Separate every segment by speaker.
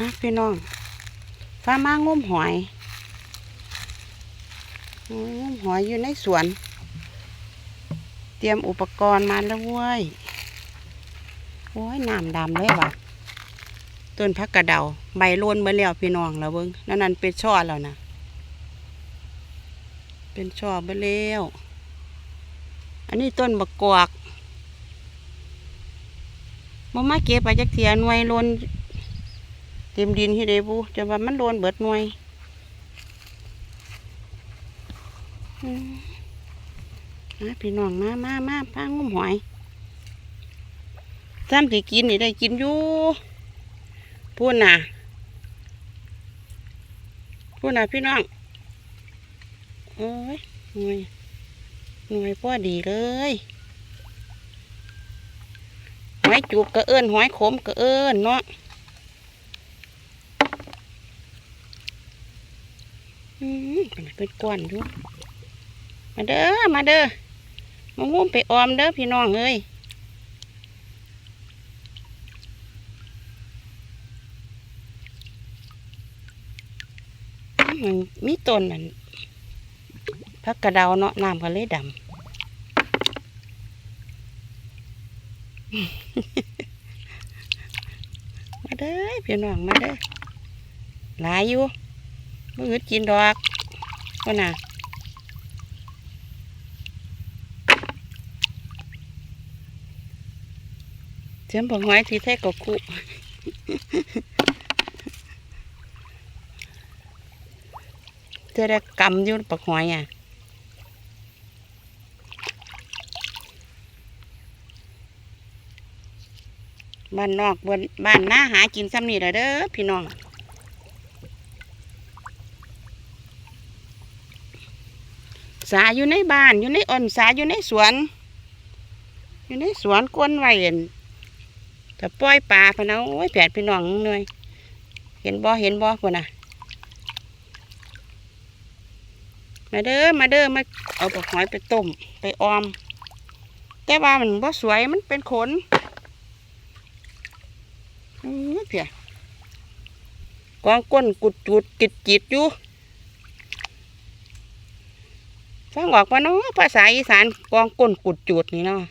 Speaker 1: นะพี่น้องฟ้ามางมหอยงมหอยอยู่ในสวน เตรียมอุปกรณ์มาแล้วเว้ยโอ้ยน้ำดำเลยว่ะต้นพักกระเดา ใบโลนมาแล้วพี่น้องแล้วเบิ้งนั่นนั่นเป็นช่อแล้วนะเป็นช่อไปแล้วอันนี้ต้นบักกวกมามาเก็บไปจากเทียน่วยโลน เต็มดินที่เดบูจะว่ามันโดนเบิดหน่วยอืมมาพี่น้องมามามาพางุ้มหอยซ้ำสิกินนี่ได้กินอยู่พูดน่ะพูดน่ะพี่น้องโอ้ยหน่วยหน่วยพ่อดีเลยหอยจูบก็เอิ้นหอยขมก็เอิ้นเนาะ อืมเป็นเป็นก้อนอยู่มาเด้อ มาเด้อ มางุ้มไปออมเด้อพี่น้องเอ้ยมันมีต้นนั่นพักกระเดาเนาะน้ำก็เลยดำ มาเด้อพี่น้องมาเด้อหลายอยู่ มือดกินดอกก็น่ะเสียมบอกหอยที่แท้กคุเธอได้กำยู่ปักหอยอะบ้านนอกบ้านบ้านหน้าหากินซ้ำนี่แหละเด้อพี่น้อง สาอยู่ในบ้านอยู่ในอ่อนสาอยู่ในสวน อยู่ในสวนกวนไว้เห็นถ้าปล่อยปลาพะเนาโอ้ยแผดพี่น้องเหนื่อยเห็นบ่เห็นบ่คนน่ะ มาเด้อมาเด้อมาเอาปลาหอยไปต้มไปออม แต่ว่ามันบ่สวยมันเป็นขนอื้อเพียกองก้นกุดจุดจิตจิตอยู่ ฟังออกปะเนาะภาษาอีสานกองก้นกุดจูดนี่เนาะ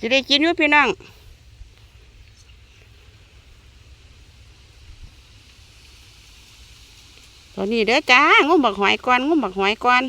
Speaker 1: จะได้กินอยู่พี่น้องตอนนี้เด้อจ้างุ้มบักหอยก่อนงุ้มบักหอยก่อน